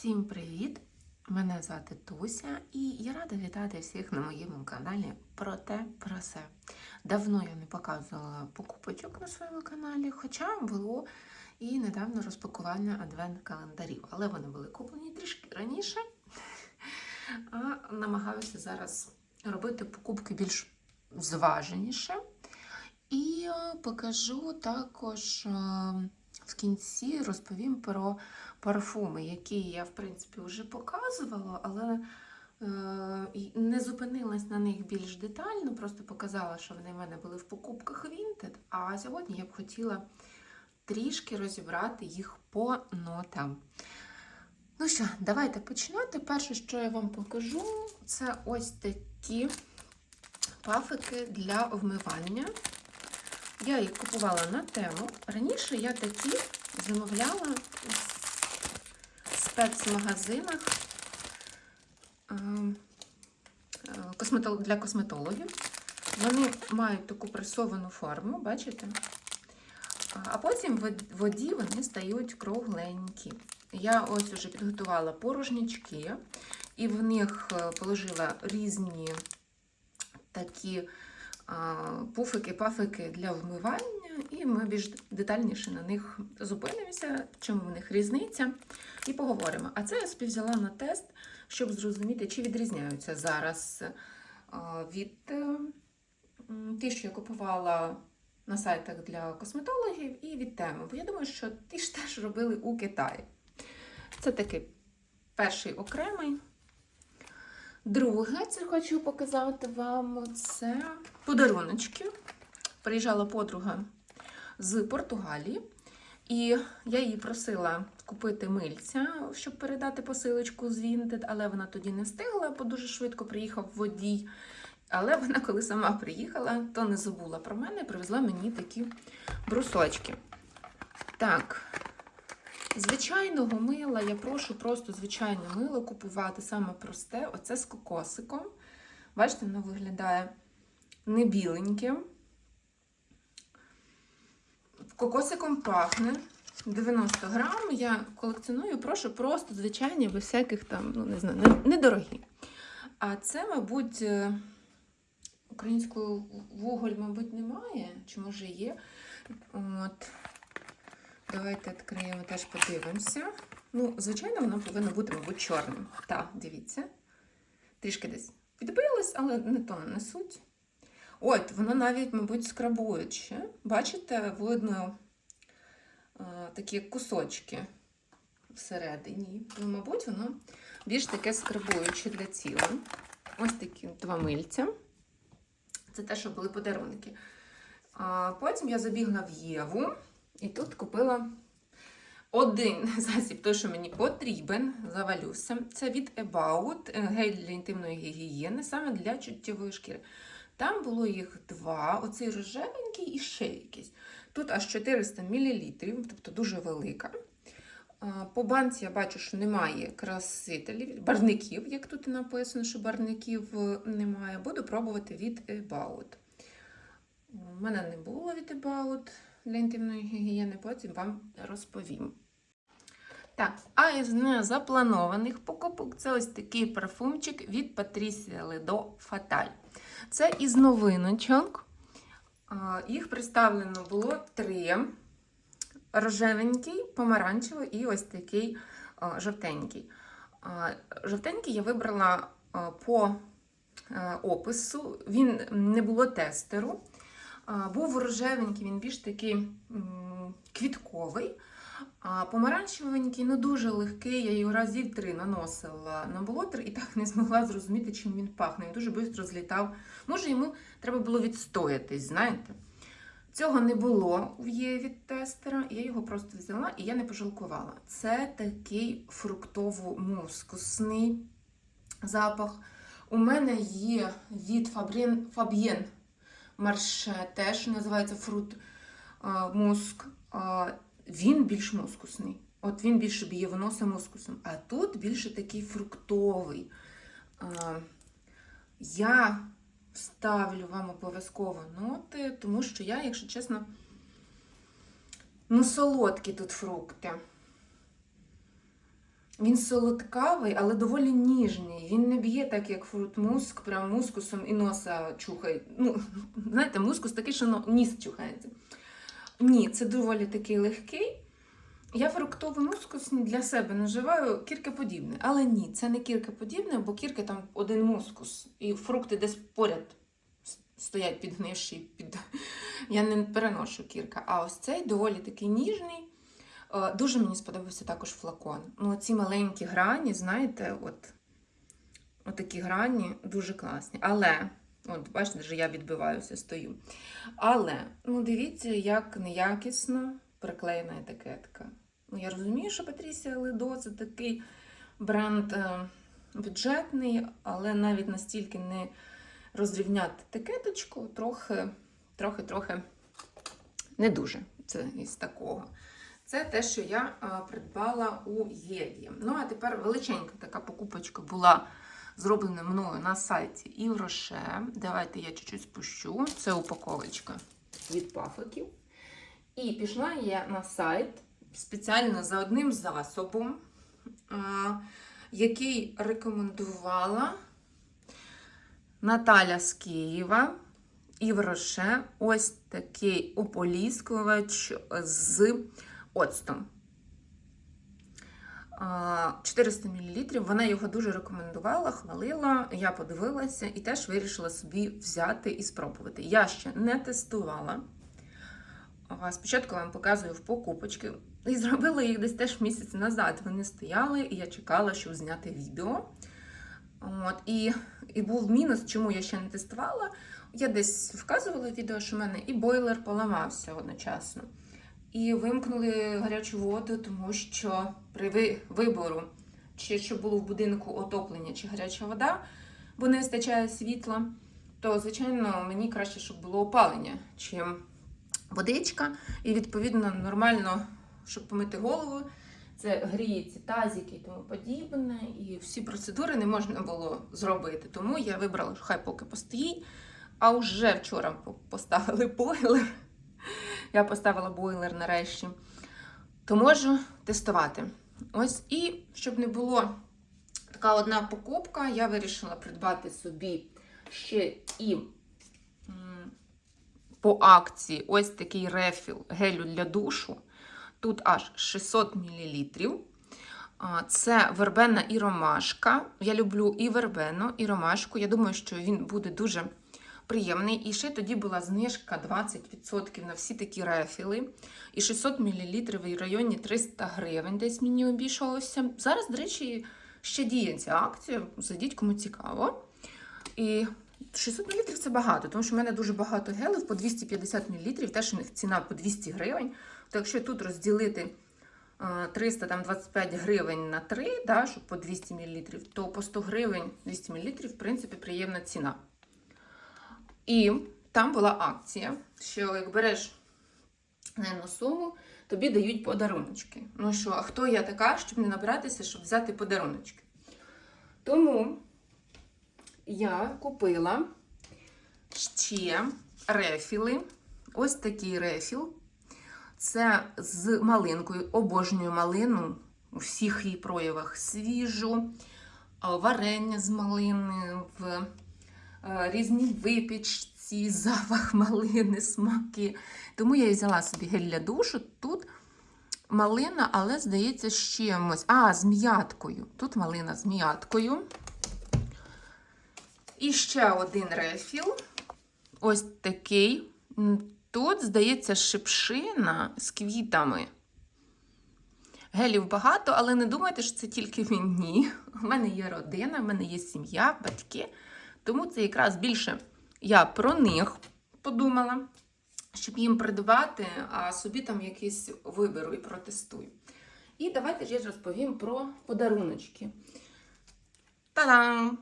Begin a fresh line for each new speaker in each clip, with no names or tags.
Всім привіт! Мене звати Туся, і я рада вітати всіх на моєму каналі про те, про все. Давно я не показувала покупочок на своєму каналі, хоча було і недавно розпакування адвент-календарів, але вони були куплені трішки раніше. А намагаюся зараз робити покупки більш зваженіше. І е, покажу також е, в кінці розповім про парфуми, які я, в принципі, вже показувала, але е, не зупинилась на них більш детально, просто показала, що вони в мене були в покупках Vinted. А сьогодні я б хотіла трішки розібрати їх по нотам. Ну що, давайте починати. Перше, що я вам покажу, це ось такі пафики для вмивання. Я їх купувала на тему. Раніше я такі замовляла в спецмагазинах е, е, для косметологів. Вони мають таку пресовану форму, бачите? А- потім в воді вони стають кругленькі. Я ось уже підготувала порожнячки, і в них е, положила різні такі а, пуфики, пафики для вмивання, і ми більш детальніше на них зупинимося, в чому в них різниця, і поговоримо. А це я собі взяла на тест, щоб зрозуміти, чи відрізняються зараз від е, ті, що я купувала на сайтах для косметологів, і від теми. Бо я думаю, що ті ж теж робили у Китаї. Це такий перший окремий. Друге, це хочу показати вам це подаруночки. Приїжджала подруга з Португалії, і я її просила купити мильця, щоб передати посилочку з Vinted, але вона тоді не встигла, бо дуже швидко приїхав водій. Але вона, коли сама приїхала, то не забула про мене, і привезла мені такі брусочки. Так, Звичайного мила я прошу просто звичайне мило купувати саме просте. Оце з кокосиком. Бачите, воно виглядає не біленьким. Кокосиком пахне 90 грам. Я колекціоную, прошу просто звичайні, без всяких там, ну не знаю, не- недорогі. А це, мабуть, е, українською вуголь, мабуть, немає, чи може є. От. Давайте відкриємо теж подивимося. Ну, звичайно, воно повинно бути, мабуть, чорним. Так, дивіться. Трішки десь підбилось, але не то не суть. От, воно навіть, мабуть, скрабуюче. Бачите, видно а, такі кусочки всередині. Ну, мабуть, воно більш таке скрабуюче для тіла. Ось такі два мильця. Це те, що були подарунки. А, потім я забігла в Єву. І тут купила один засіб, той, що мені потрібен, завалюся. Це від About, е, гель для інтимної гігієни, саме для чуттєвої шкіри. Там було їх два: оцей рожевенький і ще якийсь. Тут аж 400 мл, тобто дуже велика. По банці я бачу, що немає красителів, барників, як тут написано, що барників е, немає. Буду пробувати від About. У мене не було від About для інтимної гігієни, потім вам розповім. Так, а із незапланованих покупок це ось такий парфумчик від Patricia Ledo Fatal. Це із новиночок. Їх представлено було три: рожевенький, помаранчевий і ось такий жовтенький. Жовтенький я вибрала по опису, він не було тестеру. Був рожевенький, він більш такий квітковий. А помаранчевенький, ну дуже легкий. Я його разів три наносила на болотер і так не змогла зрозуміти, чим він пахне. Він дуже швидко злітав. Може, йому треба було відстоятись, знаєте. Цього не було в Єві тестера, я його просто взяла і я не пожалкувала. Це такий фруктово-мускусний запах. У мене є від Фаб'єн Марше, теж називається фрут а, муск. Він більш мускусний. От він більше б'є в носа мускусом. А тут більше такий фруктовий. Я ставлю вам обов'язково ноти, тому що я, якщо чесно, ну, солодкі тут фрукти. Він солодкавий, але доволі ніжний. Він не б'є так, як фрут-муск, прям мускусом і носа чухає. Ну, знаєте, мускус такий, що ніс чухається. Ні, це доволі такий легкий. Я фруктовий мускус для себе називаю кіркоподібне. Але ні, це не кіркоподібне, бо кірки там один мускус. І фрукти десь поряд стоять підгнивші. Під... Я не переношу кірка. А ось цей доволі такий ніжний. Е, Дуже мені сподобався також флакон. Ну, ці маленькі грані, знаєте, от, от такі грані дуже класні. Але, от бачите, що я відбиваюся, стою. Але, ну дивіться, як неякісно приклеєна етикетка. Ну, я розумію, що Патрісія Ледо це такий бренд е, бюджетний, але навіть настільки не розрівняти етикеточку, трохи, трохи, трохи не дуже. Це із такого. Це те, що я придбала у Єві. Ну, а тепер величенька така покупочка була зроблена мною на сайті Івроше. Давайте я чуть-чуть спущу. Це упаковочка від пафиків. І пішла я на сайт спеціально за одним засобом, який рекомендувала Наталя з Києва. І в Роше ось такий ополіскувач з оцтом. 400 мл. Вона його дуже рекомендувала, хвалила. Я подивилася і теж вирішила собі взяти і спробувати. Я ще не тестувала. Спочатку вам показую в покупочки. І зробила їх десь теж місяць назад. Вони стояли, і я чекала, щоб зняти відео. От, і, і був мінус, чому я ще не тестувала. Я десь вказувала відео, що в мене і бойлер поламався одночасно. І вимкнули гарячу воду, тому що при вибору, чи щоб було в будинку отоплення, чи гаряча вода, бо не вистачає світла, то, звичайно, мені краще, щоб було опалення, чим водичка. І, відповідно, нормально, щоб помити голову, це гріється тазики і тому подібне. І всі процедури не можна було зробити. Тому я вибрала, хай поки постоїть. А вже вчора поставили бойлер. Я поставила бойлер нарешті. То можу тестувати. Ось і щоб не було така одна покупка, я вирішила придбати собі ще і по акції ось такий рефіл гелю для душу. Тут аж 600 мл. Це вербена і ромашка. Я люблю і вербену, і ромашку. Я думаю, що він буде дуже приємний. І ще тоді була знижка 20% на всі такі рефіли. І 600 мл в районі 300 гривень десь мені обійшлося. Зараз, до речі, ще діє ця акція. Зайдіть, кому цікаво. І 600 мл це багато, тому що в мене дуже багато гелів по 250 мл, теж у них ціна по 200 гривень. То якщо тут розділити е, 325 гривень на 3, да, щоб по 200 мл, то по 100 гривень 200 мл, в принципі, приємна ціна. І там була акція, що як береш на суму, тобі дають подаруночки. Ну що, а хто я така, щоб не набратися, щоб взяти подаруночки? Тому я купила ще рефіли. Ось такий рефіл. Це з малинкою, обожнюю малину у всіх її проявах. Свіжу, варення з малини, в різні випічці, запах малини, смаки. Тому я і взяла собі гель для душу. Тут малина, але здається, з чимось. А, з м'яткою. Тут малина з м'яткою. І ще один рефіл. Ось такий. Тут, здається, шипшина з квітами. Гелів багато, але не думайте, що це тільки він. Ні. У мене є родина, в мене є сім'я, батьки. Тому це якраз більше я про них подумала, щоб їм придбати, а собі там якийсь виберу і протестую. І давайте ж я розповім про подаруночки. Та-дам!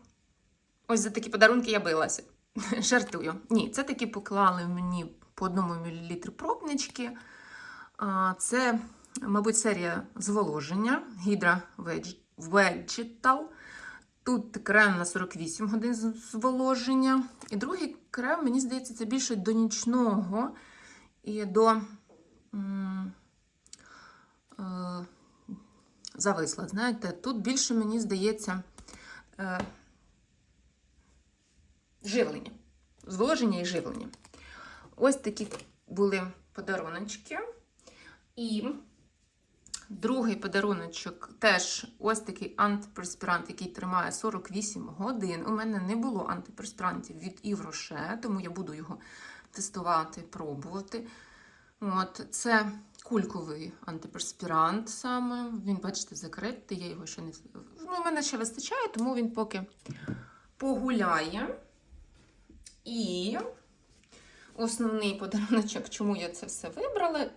Ось за такі подарунки я билася. Жартую. Ні, це таки поклали мені по одному мл пробнички. Це, мабуть, серія зволоження Hydra Veg- Vegetal. Тут крем на 48 годин зволоження. І другий крем, мені здається, це більше до нічного і до е, зависла. Знаєте, тут більше, мені здається, е, живлення. Зволоження і живлення. Ось такі були подаруночки. І другий подаруночок теж ось такий антиперспірант, який тримає 48 годин. У мене не було антиперспірантів від Івроше, тому я буду його тестувати, пробувати. От, це кульковий антиперспірант саме. Він, бачите, закритий, я його ще не. Ну, у мене ще вистачає, тому він поки погуляє. І основний подаруночок, чому я це все вибрала,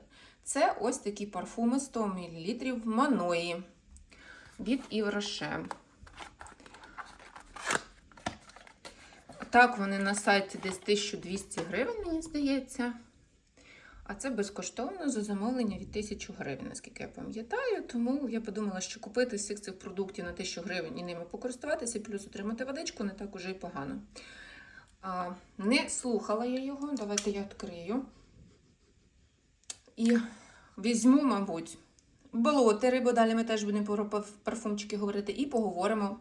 це ось такі парфуми 100 мл Маної від Івроше. Так, вони на сайті десь 1200 гривень, мені здається. А це безкоштовно за замовлення від 1000 гривень, наскільки я пам'ятаю. Тому я подумала, що купити всіх цих продуктів на 1000 гривень і ними покористуватися, плюс отримати водичку не так уже й погано. А, не слухала я його. Давайте я відкрию. І візьму, мабуть, блотери, бо далі ми теж будемо про парфумчики говорити, і поговоримо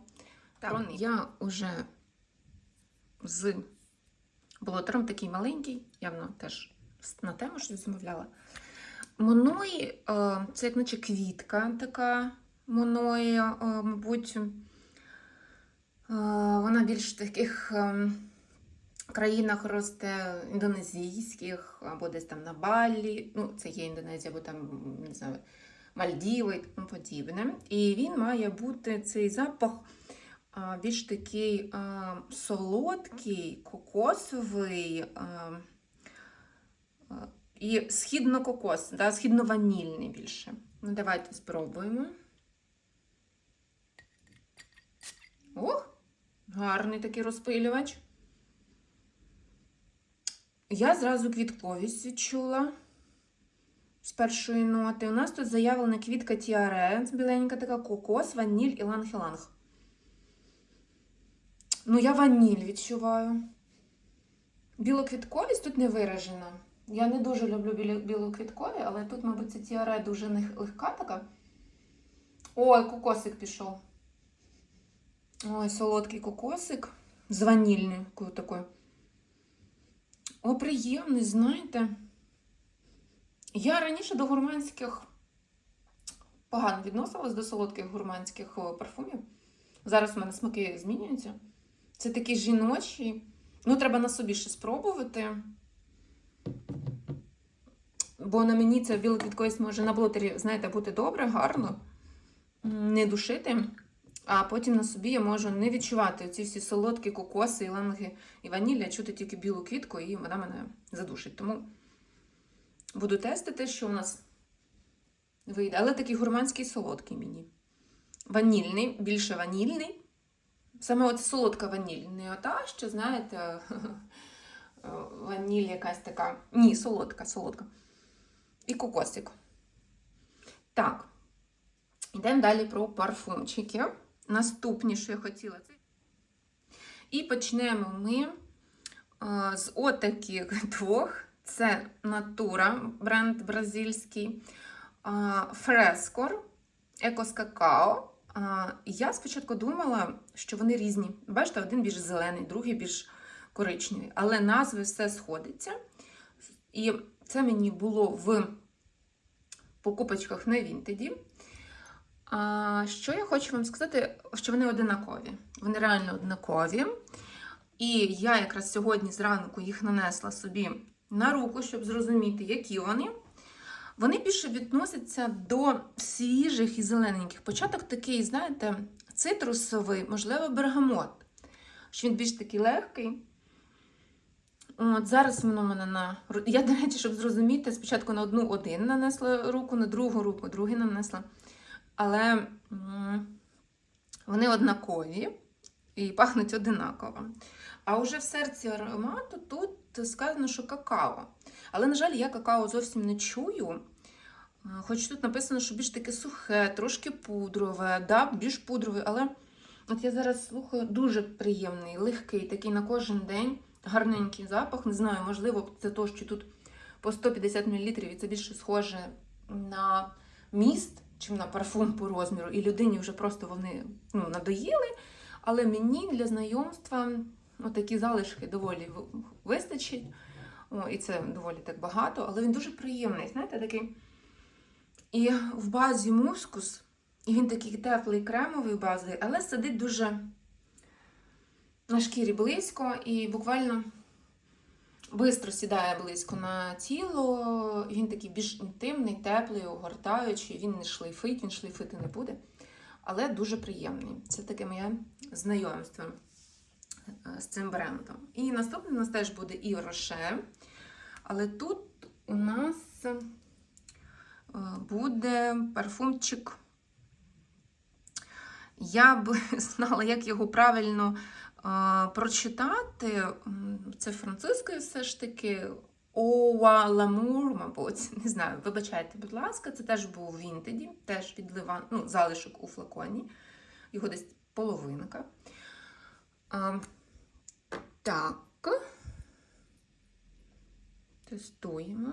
про них. Я вже з блотером такий маленький, явно теж на тему щось замовляла. Моної, е, це як наче квітка така моної, е, мабуть, е, вона більш таких е, країнах росте індонезійських, або десь там на Балі. Ну, це є Індонезія, або там, не знаю, Мальдіви і тому подібне. І він має бути цей запах більш такий а, солодкий, кокосовий. А, і східно-кокос, да, східно-ванільний більше. Ну, давайте спробуємо. Ох, гарний такий розпилювач. Я зразу квітковість відчула з першої ноти. У нас тут заявлена квітка тіаре, біленька така кокос, ваніль і ланг-ланг. Ну, я ваніль відчуваю. Білоквітковість тут не виражена. Я не дуже люблю білоквіткові, але тут, мабуть, ця тіаре дуже легка така. Ой, кокосик пішов. Ой, солодкий кокосик. З ванільною такою. О, приємний, знаєте. Я раніше до гурманських погано відносилась до солодких гурманських парфумів. Зараз в мене смаки змінюються. Це такі жіночі. Ну, треба на собі ще спробувати. Бо на мені це білоквітковість може на блотері, знаєте, бути добре, гарно, не душити. А потім на собі я можу не відчувати ці всі солодкі кокоси, іланги і ванілля, чути тільки білу квітку, і вона мене задушить. Тому буду тестити, що у нас вийде. Але такий гурманський солодкий мені. Ванільний, більше ванільний. Саме от солодка ваніль. Не ота, що, знаєте, ваніль якась така. Ні, солодка, солодка. І кокосик. Так. Йдемо далі про парфумчики. Наступні, що я хотіла. це- І почнемо ми з отаких двох. Це Natura, бренд бразильський, а, Фрескор, Екос Какао. Я спочатку думала, що вони різні. Бачите, один більш зелений, другий більш коричневий. Але назви все сходиться. І це мені було в покупочках на Вінтеді. А, що я хочу вам сказати, що вони одинакові. Вони реально однакові. І я якраз сьогодні зранку їх нанесла собі на руку, щоб зрозуміти, які вони. Вони більше відносяться до свіжих і зелененьких. Початок такий, знаєте, цитрусовий, можливо, бергамот. Що він більш такий легкий. От зараз воно мене на. Я, до речі, щоб зрозуміти, спочатку на одну один нанесла руку, на другу руку, другий нанесла. Але вони однакові і пахнуть одинаково. А вже в серці аромату тут сказано, що какао. Але, на жаль, я какао зовсім не чую. Хоч тут написано, що більш таке сухе, трошки пудрове, да, більш пудрове, але от я зараз слухаю дуже приємний, легкий, такий на кожен день, гарненький запах. Не знаю, можливо, це то, що тут по 150 мл, і це більше схоже на міст, чим на парфум по розміру, і людині вже просто вони ну, надоїли. Але мені для знайомства такі залишки доволі вистачить. О, і це доволі так багато, але він дуже приємний, знаєте, такий. І в базі мускус, і він такий теплий, кремовий базовий, але сидить дуже на шкірі близько і буквально швидко сідає близько на тіло. Він такий більш інтимний, теплий, огортаючий. Він не шлейфить, він шлейфити не буде, але дуже приємний. Це таке моє знайомство е, з цим брендом. І наступний у нас теж буде і Роше. Але тут у нас е, буде парфумчик. Я б знала, як його правильно прочитати. Це французькою все ж таки. Оуа Ламур, мабуть, не знаю, вибачайте, будь ласка, це теж був Вінтеді, теж від Ливан, ну, залишок у флаконі. Його десь половинка. А, так. Тестуємо.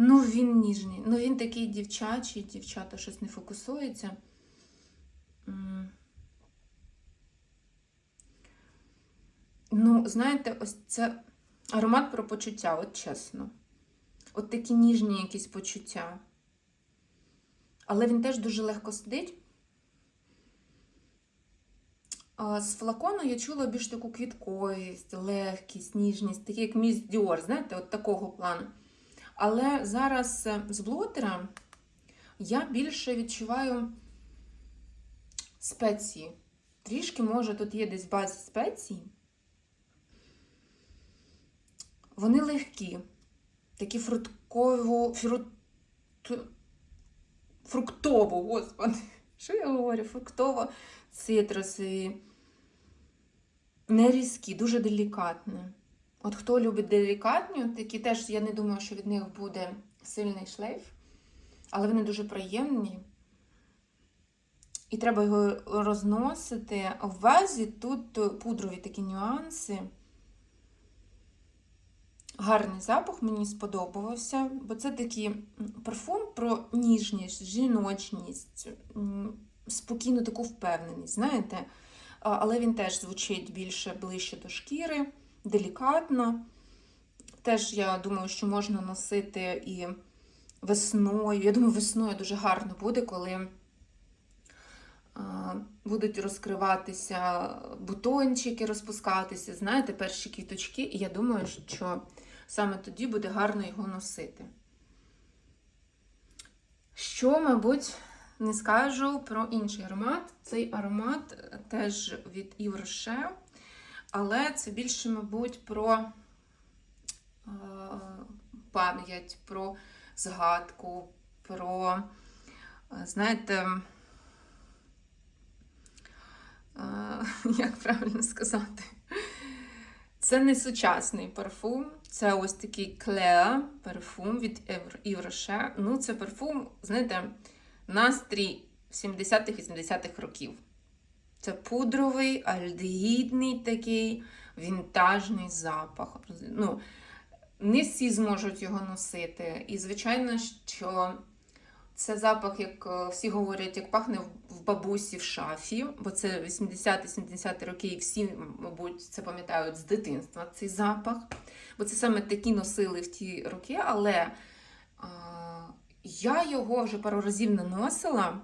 Ну, він ніжний. Ну, він такий дівчачий, дівчата щось не фокусується. Ну, знаєте, ось це аромат про почуття, от чесно. От такі ніжні якісь почуття. Але він теж дуже легко сидить. З флакону я чула більш таку квітковість, легкість, ніжність, такий як міс знаєте, от такого плану. Але зараз е, з блотера я більше відчуваю спеції. Трішки, може, тут є десь базі спеції. Вони легкі, такі фруктково, фрут, фруктово, господи, що я говорю? Фруктово цитрусові, не різкі, дуже делікатні. От хто любить делікатні, такі теж я не думаю, що від них буде сильний шлейф, але вони дуже приємні. І треба його розносити. В вазі тут пудрові такі нюанси. Гарний запах мені сподобався, бо це такий парфум про ніжність, жіночність, спокійну таку впевненість, знаєте. Але він теж звучить більше ближче до шкіри, делікатно. Теж я думаю, що можна носити і весною. Я думаю, весною дуже гарно буде, коли будуть розкриватися бутончики, розпускатися, знаєте, перші квіточки. І я думаю, що саме тоді буде гарно його носити. Що, мабуть, не скажу про інший аромат. Цей аромат теж від Rocher, але це більше, мабуть, про е, пам'ять, про згадку, про, е, знаєте, е, як правильно сказати? Це не сучасний парфум, це ось такий Клеа парфум від Rocher. Ну, це парфум, знаєте, настрій 70-х-80-х років. Це пудровий, альдегідний такий вінтажний запах. Ну, не всі зможуть його носити. І, звичайно, що це запах, як е, всі говорять, як пахне в- бабусі в шафі, бо це 80-70 роки, і всі, мабуть, це пам'ятають з дитинства цей запах. Бо це саме такі носили в ті роки, але а, я його вже пару разів наносила.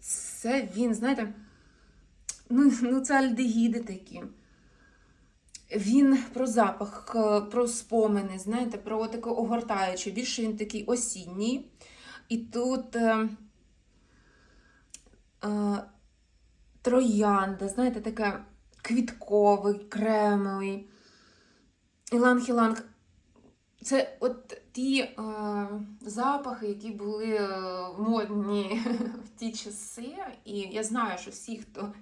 Це він, знаєте, ну, ну це альдегіди такі. Він про запах, е, про спомини, знаєте, про таке огортаюче. Більше він такий осінній. І тут е, е, троянда, знаєте, таке квітковий, кремовий. Іланг-іланг. Це от ті е, запахи, які були е, модні в ті часи. І я знаю, що всі, хто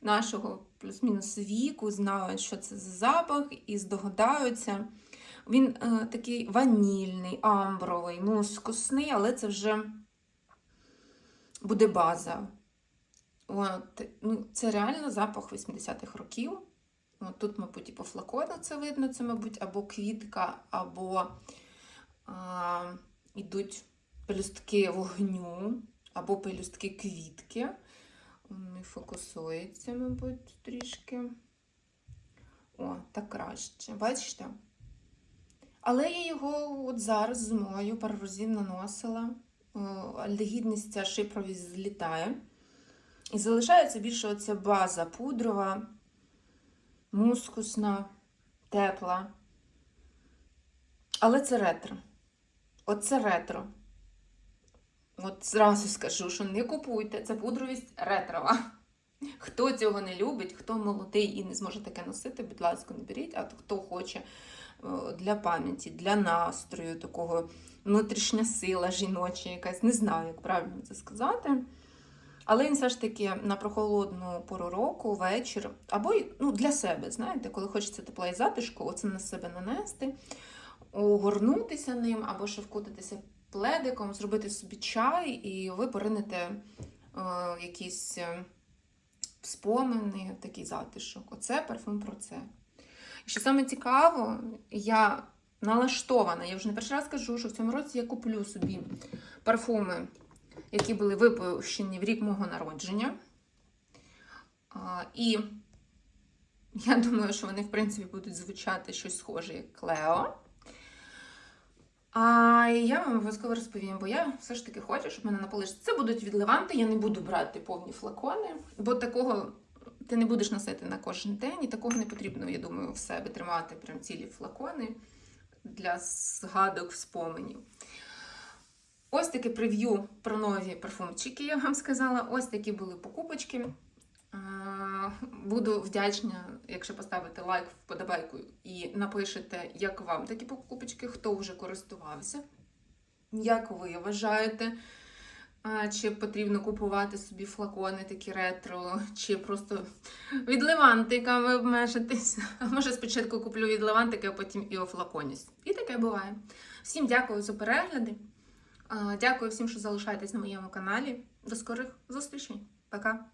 нашого плюс-мінус віку, знають, що це за запах, і здогадаються. Він е, такий ванільний, амбровий, мускусний, але це вже буде база. От, ну, це реально запах 80-х років. От тут, мабуть, і по флакону це видно, це, мабуть, або квітка, або а, йдуть пелюстки вогню, або пелюстки квітки. Не фокусується, мабуть, трішки. О, так краще. Бачите? Але я його от зараз зимою пару разів наносила. Альдегідність ця шипровість злітає. І залишається більше оця база пудрова, мускусна, тепла. Але це ретро. Оце ретро. От зразу скажу, що не купуйте, це пудровість ретрова. Хто цього не любить, хто молодий і не зможе таке носити, будь ласка, не беріть, а хто хоче для пам'яті, для настрою, такого внутрішня сила жіноча, якась, не знаю, як правильно це сказати. Але він все ж таки на прохолодну пору року, вечір, або ну, для себе, знаєте, коли хочеться тепла і затишку, оце на себе нанести, огорнутися ним, або ще вкутатися пледиком, зробити собі чай, і ви поринете е, якісь е, спомини, такий затишок. Оце парфум про це. І що саме цікаво, я налаштована, я вже не перший раз кажу, що в цьому році я куплю собі парфуми, які були випущені в рік мого народження. І я думаю, що вони, в принципі, будуть звучати щось схоже, як Клео. А я вам обов'язково розповім, бо я все ж таки хочу, щоб мене на поличці. Це будуть відливанти, я не буду брати повні флакони, бо такого ти не будеш носити на кожен день, і такого не потрібно, я думаю, в себе тримати прям цілі флакони для згадок, споменів. Ось таке прев'ю про нові парфумчики, я вам сказала. Ось такі були покупочки. Буду вдячна, якщо поставите лайк, вподобайку і напишете, як вам такі покупочки, хто вже користувався. Як ви вважаєте, чи потрібно купувати собі флакони такі ретро, чи просто від левантиками обмежитись. А може спочатку куплю від левантики, а потім і офлаконісь. І таке буває. Всім дякую за перегляди. Дякую всім, що залишаєтесь на моєму каналі. До скорих зустрічей. Пока!